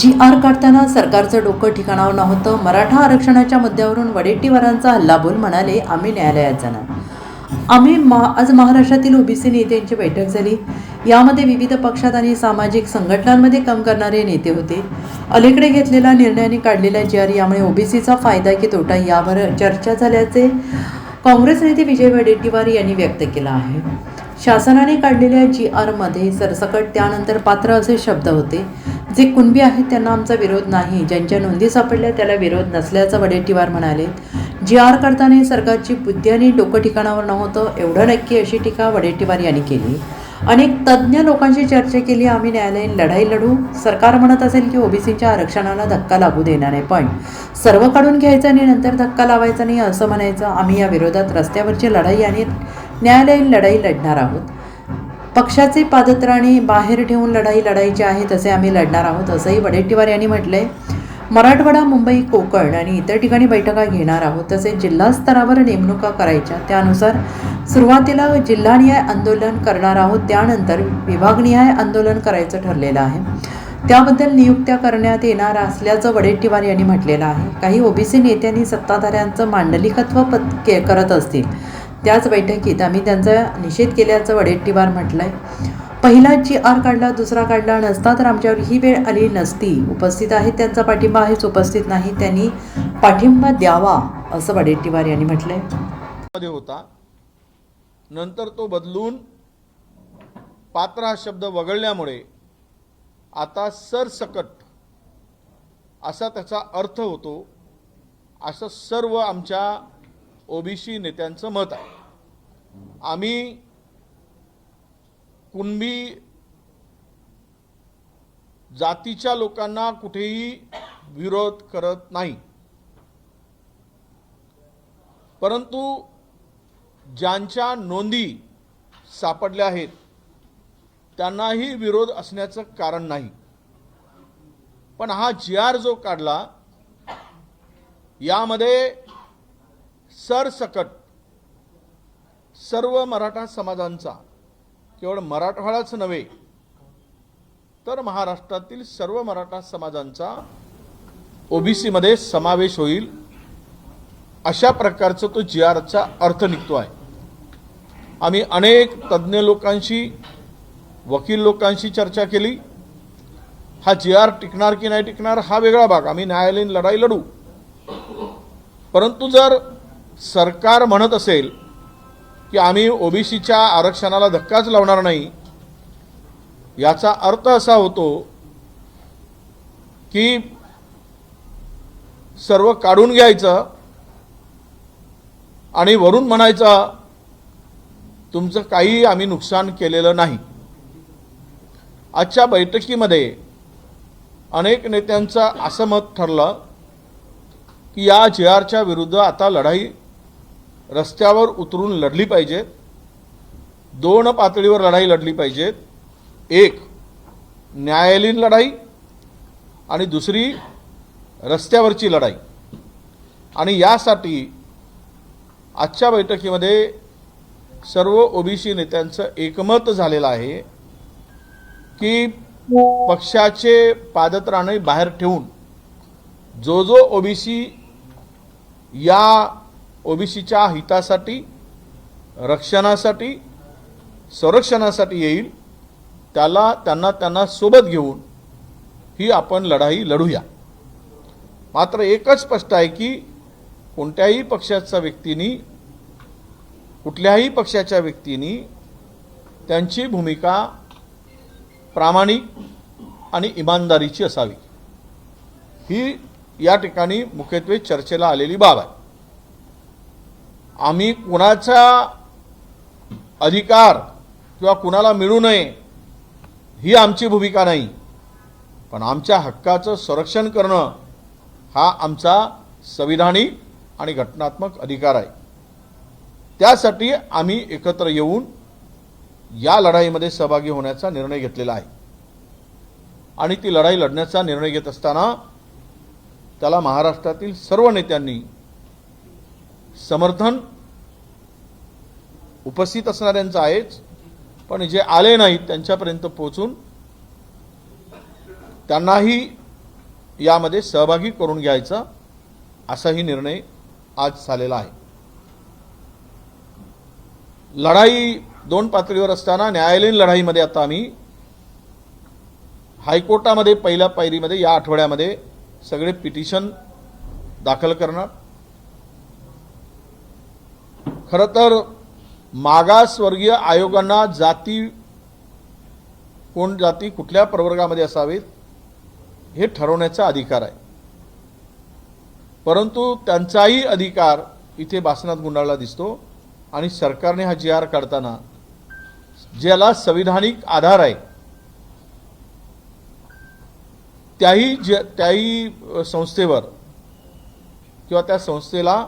जी R काढताना सरकारचं डोकं ठिकाणावर नव्हतं. मराठा आरक्षणाच्या मुद्द्यावरून वडेट्टीवारांचा हल्लाबोल म्हणाले आम्ही न्यायालयात जाणार. आम्ही मा आज महाराष्ट्रातील ओबीसी नेत्यांची बैठक झाली. यामध्ये विविध पक्षात आणि सामाजिक संघटनांमध्ये काम करणारे नेते होते. अलीकडे घेतलेल्या निर्णयाने काढलेल्या जी आर यामुळे ओबीसीचा फायदा की तोटा यावर चर्चा झाल्याचे काँग्रेस नेते विजय वडेट्टीवार यांनी व्यक्त केला आहे. शासनाने काढलेल्या जी आरमध्ये सरसकट त्यानंतर पात्र असे शब्द होते. जे कुणबी आहेत त्यांना आमचा विरोध नाही. ज्यांच्या नोंदी सापडल्या त्याला विरोध नसल्याचं वडेट्टीवार म्हणाले. जी आर करताना सरकारची बुद्धी आणि डोकं ठिकाणावर नव्हतं एवढं नक्की अशी टीका वडेट्टीवार यांनी केली. अनेक तज्ज्ञ लोकांशी चर्चा केली आम्ही न्यायालयीन लढाई लढू. सरकार म्हणत असेल की ओबीसीच्या आरक्षणाला धक्का लागू देणार आहे पण सर्व काढून घ्यायचं आणि नंतर धक्का लावायचा नाही असं म्हणायचं. आम्ही या विरोधात रस्त्यावरची लढाई आणि न्यायालयीन लढाई लढणार आहोत. पक्षाचे पादत्राणे बाहेर ठेवून लढाई लढायची आहे तसे आम्ही लढणार आहोत असंही वडेट्टीवार यांनी म्हटलंय. मराठवाडा मुंबई कोकण आणि इतर ठिकाणी बैठका घेणार आहोत तसेच जिल्हा स्तरावर नेमणुका करायच्या. त्यानुसार सुरुवातीला जिल्हानिहाय आंदोलन करणार आहोत त्यानंतर विभागनिहाय आंदोलन करायचं ठरलेलं आहे. त्याबद्दल नियुक्त्या करण्यात येणार असल्याचं वडेट्टीवार यांनी म्हटलेलं आहे. काही ओबीसी नेत्यांनी सत्ताधाऱ्यांचं मांडलिकत्व पत के करत असतील. त्याच बैठकीत आम्ही त्यांचा निषेध केल्याचं वडेट्टीवार म्हटलंय. पहिला जी आर काढला दुसरा काढला नसता तर आमच्यावर ही वेळ आली नसती. उपस्थित आहेत त्यांचा पाठिंबा आहेच उपस्थित नाही त्यांनी पाठिंबा द्यावा असं वडेट्टीवार यांनी म्हटलंय. मध्ये होता. नंतर तो बदलून पात्र हा शब्द वगळल्यामुळे आता सरसकट असा त्याचा अर्थ होतो असं सर्व आमच्या ओबीसी नेत्यांचं मत आहे. आम्ही कुणबी जातीच्या लोकांना कुठेही विरोध करत नाही. परंतु ज्यांच्या नोंदी सापडल्या आहेत त्यांनाही विरोध असण्याचं कारण नाही. पण हा जी आर जो काढला यामध्ये सरसकट सर्व मराठा समाजांचा केवळ मराठवाडाच नव्हे तर महाराष्ट्रातील सर्व मराठा समाजांचा ओबीसीमध्ये समावेश होईल अशा प्रकारचं तो जी आरचा अर्थ निघतो आहे. आम्ही अनेक तज्ज्ञ लोकांशी वकील लोकांशी चर्चा केली. हा जी आर टिकणार की नाही टिकणार हा वेगळा भाग. आम्ही न्यायालयीन लढाई लढू. परंतु जर सरकार म्हणत असेल की आम्ही ओबीसीच्या आरक्षणाला धक्काच लावणार नाही याचा अर्थ असा होतो की सर्व काढून घ्यायचं आणि वरून म्हणायचं तुमचं काही आम्ही नुकसान केलेलं नाही. आजच्या बैठकीमध्ये अनेक नेत्यांचं असं मत ठरलं की या जे आरच्या विरुद्ध आता लढाई रस्त्यावर उतरून लढली पाहिजे. दोन पातळीवर लढाई लढली पाहिजेत एक न्यायालयीन लढाई आणि दुसरी रस्त्यावरची लढाई. आणि यासाठी आजच्या बैठकीमध्ये सर्व ओबीसी नेत्यांचं एकमत झालेलं आहे की पक्षाचे पादत्राणे बाहेर ठेवून जो जो ओबीसी या ओबीसीच्या हितासाठी रक्षणासाठी संरक्षणासाठी येईल त्याला त्यांना त्यांना सोबत घेऊन ही आपण लढाई लढूया. मात्र एकच स्पष्ट आहे की कोणत्याही पक्षाच्या व्यक्तींनी कुठल्याही पक्षाच्या व्यक्तींनी त्यांची भूमिका प्रामाणिक आणि इमानदारीची असावी. ही या ठिकाणी मुख्यत्वे चर्चेला आलेली बाब आहे. आम्ही कुणाचा अधिकार किंवा कुणाला मिळू नये ही आमची भूमिका नाही. पण आमच्या हक्काचं संरक्षण करणं हा आमचा संविधानिक आणि घटनात्मक अधिकार आहे. त्यासाठी आम्ही एकत्र येऊन या लढाईमध्ये सहभागी होण्याचा निर्णय घेतलेला आहे. आणि ती लढाई लढण्याचा निर्णय घेत असताना त्याला महाराष्ट्रातील सर्व नेत्यांनी समर्थन उपस्थित असणाऱ्यांचं आहेच पण जे आले नाहीत त्यांच्यापर्यंत पोहोचून त्यांनाही यामध्ये सहभागी करून घ्यायचा असाही निर्णय आज झालेला आहे. लढाई दोन पातळीवर असताना न्यायालयीन लढाईमध्ये आता आम्ही हायकोर्टामध्ये पहिल्या पायरीमध्ये या आठवड्यामध्ये सगळे पिटिशन दाखल करणार. खरं तर मागासवर्गीय आयोगांना जाती कोण जाती कुठल्या प्रवर्गामध्ये असावेत हे ठरवण्याचा अधिकार आहे. परंतु त्यांचाही अधिकार इथे भासनात गुंडाळला दिसतो आणि सरकारने हा जी आर काढताना ज्याला संविधानिक आधार आहे त्याही ज त्याही संस्थेवर किंवा त्या संस्थेला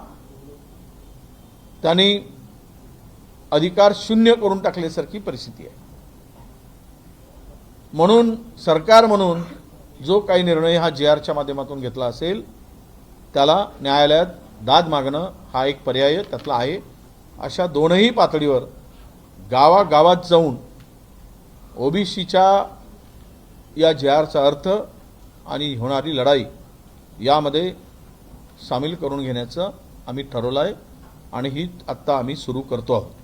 त्यांनी अधिकार शून्य करून टाकल्यासारखी परिस्थिती आहे. म्हणून सरकार म्हणून जो काही निर्णय हा जे आरच्या माध्यमातून घेतला असेल त्याला न्यायालयात दाद मागणं हा एक पर्याय त्यातला आहे. अशा दोनही पातळीवर गावागावात जाऊन ओबीसीच्या या जे आरचा अर्थ आणि होणारी लढाई यामध्ये सामील करून घेण्याचं आम्ही ठरवलं आहे. आणि ही आत्ता आम्ही सुरू करतो आहोत.